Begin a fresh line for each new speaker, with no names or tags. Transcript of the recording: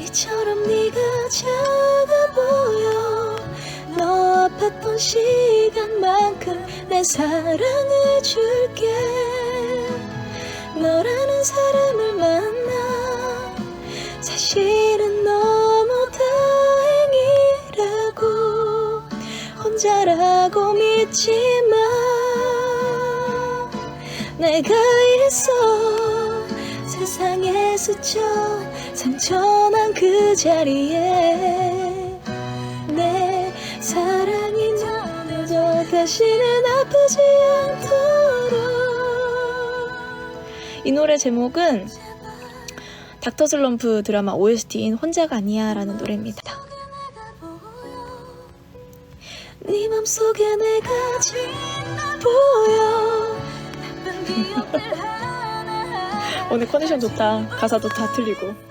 아이처럼 네가 작아 보여. 너 아팠던 시간만큼 내 사랑을 줄게. 너라는 사람을 만나. 사실은 너무 다행이라고 혼자라고 믿지 마 내가 있어 스쳐 상처난 그 자리에 내 사랑이 전해져 다시는 아프지 않도록. 이 노래 제목은 닥터 슬럼프 드라마 OST인 혼자가 아니야 라는 노래입니다. 네 맘속에 내가 보여
오늘 컨디션 좋다. 가사도 다 틀리고.